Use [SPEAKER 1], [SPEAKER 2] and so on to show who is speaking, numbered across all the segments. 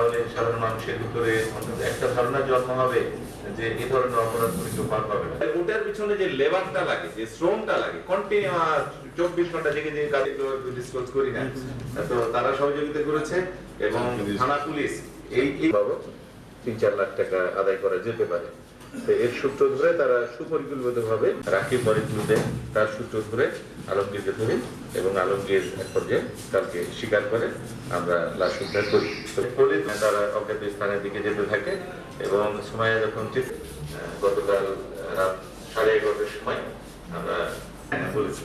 [SPEAKER 1] তাহলে সাধারণ মানুষের ভিতরে একটা ধারণা জন্ম হবে যে এই ধরনের অপরাধ করে কেউ পার পাবে না। ওটার পিছনে যে লেবারটা লাগে যে শ্রমটা লাগে কন্টিনিউয়াস চব্বিশ ঘণ্টা জেগে যে কাজগুলো ডিসক্লোজ করি না। তো তারা সহযোগিতা করেছে এবং থানা পুলিশ এই এই বাবদ তিন চার লাখ টাকা আদায় করা যেতে পারে। এর সূত্র ধরে তারা সুপরিকল্পিত ভাবে রাখি পরিকল্পিতে তার সূত্র ধরে আলমগীরকে ধরি এবং আলমগীর এক পর্যায়ে কালকে স্বীকার করে, আমরা লাশ উদ্ধার করি। পরে তারা অজ্ঞাত স্থানের দিকে যেতে থাকে এবং সময় যখন গতকাল রাত সাড়ে এগারোটার সময় আমরা বলেছি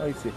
[SPEAKER 2] Aí sim.